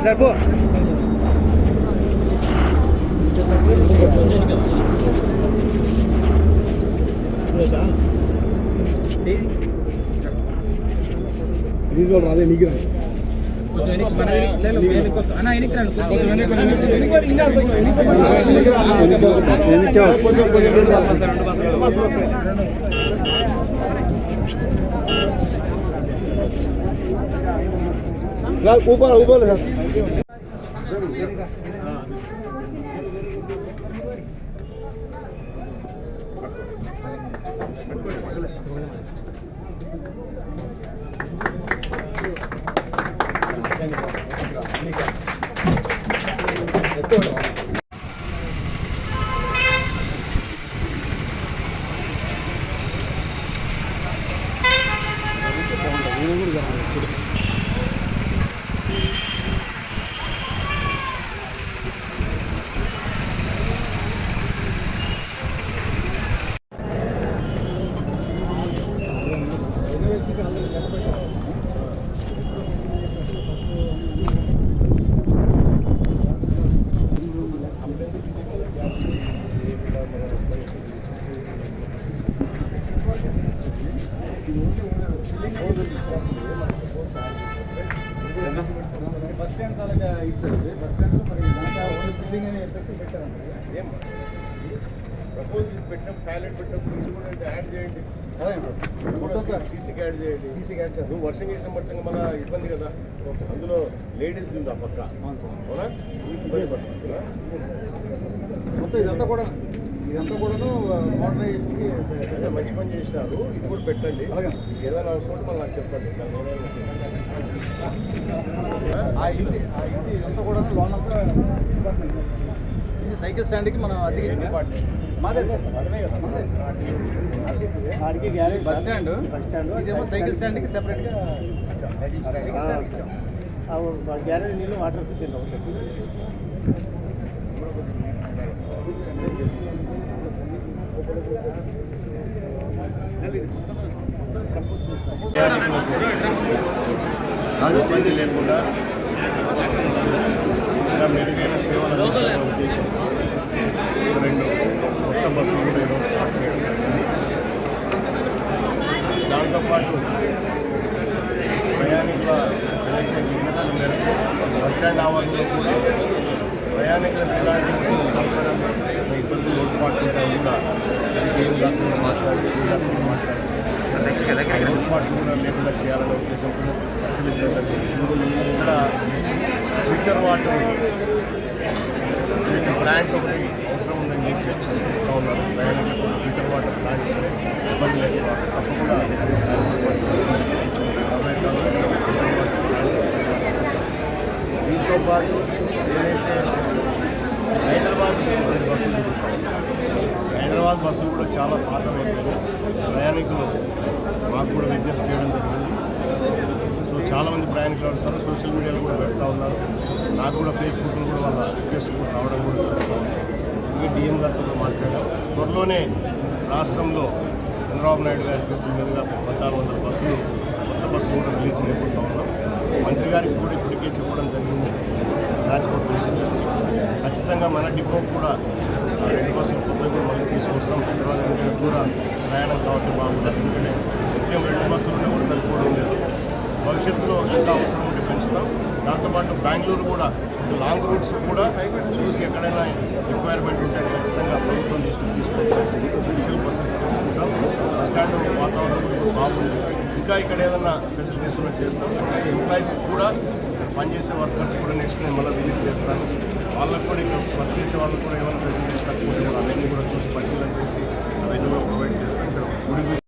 Sir పో వీడియోలు రాదే నీకు రా. రా, ఊపా ఊపా లేదా? బస్ స్టాండ్ తాలూకా ఇది సార్ బస్ స్టాండ్లో మరి దాంట్లో ఓన్లీ బిల్డింగ్ అని చెప్పేసి పెట్టారండి ఏం ప్రపోజ్ చేసి పెట్టినప్పుడు టాయిలెట్ పెట్టినప్పుడు నుంచి కూడా యాడ్ చేయండి సీసీకి యాడ్ చేయండి సీసీకి యాడ్ చేస్తాం నువ్వు వర్షం చేసిన పట్టంగా మన ఇబ్బంది కదా అందులో లేడీస్ ఉంది ఆ పక్క అవునా ఇబ్బంది పడుతుంది మొత్తం ఇదంతా కూడా ఇదంతా కూడాను అదే మంచి పని చేసినారు ఇది కూడా పెట్టండి. అలాగే. ఏదైనా అవసరం మళ్ళీ నాకు చెప్పండి. ఆ ఇంటి ఆ ఇంటి ఇదంతా కూడా లోన్ అంతా ఇది సైకిల్ స్టాండ్కి మనం అద్దెకి? మాదే. Bus stand. Bus stand. ఇదేమో సైకిల్ స్టాండ్కి సెపరేట్గా గ్యారేజ్ నీళ్ళు వాటర్ ఫిల్ అవుతుంది ఇబ్బంది లేకుండా. మెరుగైన సేవలు అందించాలనే ఉద్దేశం రెండు కొత్త బస్సులు కూడా ఈరోజు స్టార్ట్ చేయడం జరిగింది. దాంతోపాటు ప్రయాణికుల ఏదైతే విజ్ఞతల మేరకు బస్ స్టాండ్ ఆవరణలో కూడా ప్రయాణికులకు ఎలాంటి సౌకర్యం ఇబ్బందులు లోటుపాట్లుంటే కూడా ఏం కాకుండా మాట్లాడి శ్రీకాకుళం మాట్లాడి కూడా లేకుండా చేయాలనే ఉద్దేశంతో పరిశీలించడం ఇక్కడ ఫిల్టర్ వాటర్ ఏదైతే ప్లాంట్ ఒకటి అవసరం ఉందని చేసి చెప్తా ఉన్నారు ప్రయాణికులకు ఫిల్టర్ వాటర్ ప్లాంట్ ఇబ్బంది లేకుండా తప్పకుండా రాబోయే దీంతో పాటు ఏదైతే హైదరాబాద్ బస్సులు తిరుగుతా హైదరాబాద్ బస్సులు కూడా చాలా పాతమైపోయినాయి ప్రయాణికులు మాకు కూడా విజ్ఞప్తి చేయడం జరిగింది. సో చాలామంది ప్రయాణికులు ఉంటారు సోషల్ మీడియాలో కూడా పెడతా ఉన్నారు. నాకు కూడా ఫేస్బుక్లో కూడా వాళ్ళ రిక్వెస్ట్ కూడా రావడం కూడా జరుగుతూ ఉంది డిఎం గారితో మాట్లాడాం. త్వరలోనే రాష్ట్రంలో చంద్రబాబు నాయుడు గారి చేతుల మీదుగా పద్నాలుగు వందల బస్సులు కొత్త బస్సులు కూడా రిలీజ్ చేయబోతా ఉన్నాం. మంత్రి గారికి కూడా ఇప్పటికే చెప్పడం జరిగింది. ట్రాన్స్పోర్ట్ విషయంలో ఖచ్చితంగా మన డిపో కూడా రెండు బస్సులు కొత్తగా కూడా మళ్ళీ తీసుకొస్తాం హైదరాబాద్ ఎందుకంటే దూర ప్రయాణం కాబట్టి బాగుంటుంది ఎందుకంటే నిత్యం రెండు బస్సులు కూడా సరిపోవడం లేదు భవిష్యత్తులో ఇంకా అవసరం చేస్తాం. దాంతోపాటు బెంగళూరు కూడా లాంగ్ రూట్స్ కూడా చూసి ఎక్కడైనా రిక్వైర్మెంట్ ఉంటే ఖచ్చితంగా ప్రభుత్వం దృష్టికి తీసుకుంటాం స్పెషల్ బస్సెస్ తెచ్చుకుంటాం బస్ స్టాండ్ వాతావరణం బాగుంది. ఇంకా ఇక్కడ ఏదైనా ఫెసిలిటీస్ కూడా చేస్తాం. అలాగే ఎంప్లాయీస్ కూడా పనిచేసే వర్కర్స్ కూడా నెక్స్ట్ నేను మళ్ళీ విజిట్ చేస్తాను వాళ్ళకు కూడా ఇక్కడ వర్క్ చేసే వాళ్ళకు కూడా ఏమైనా ఫెసిలిటీస్ తక్కువ అవన్నీ కూడా చూసి పరిశీలన చేసి అవన్నీ కూడా ప్రొవైడ్ చేస్తాను ఇక్కడ గుడి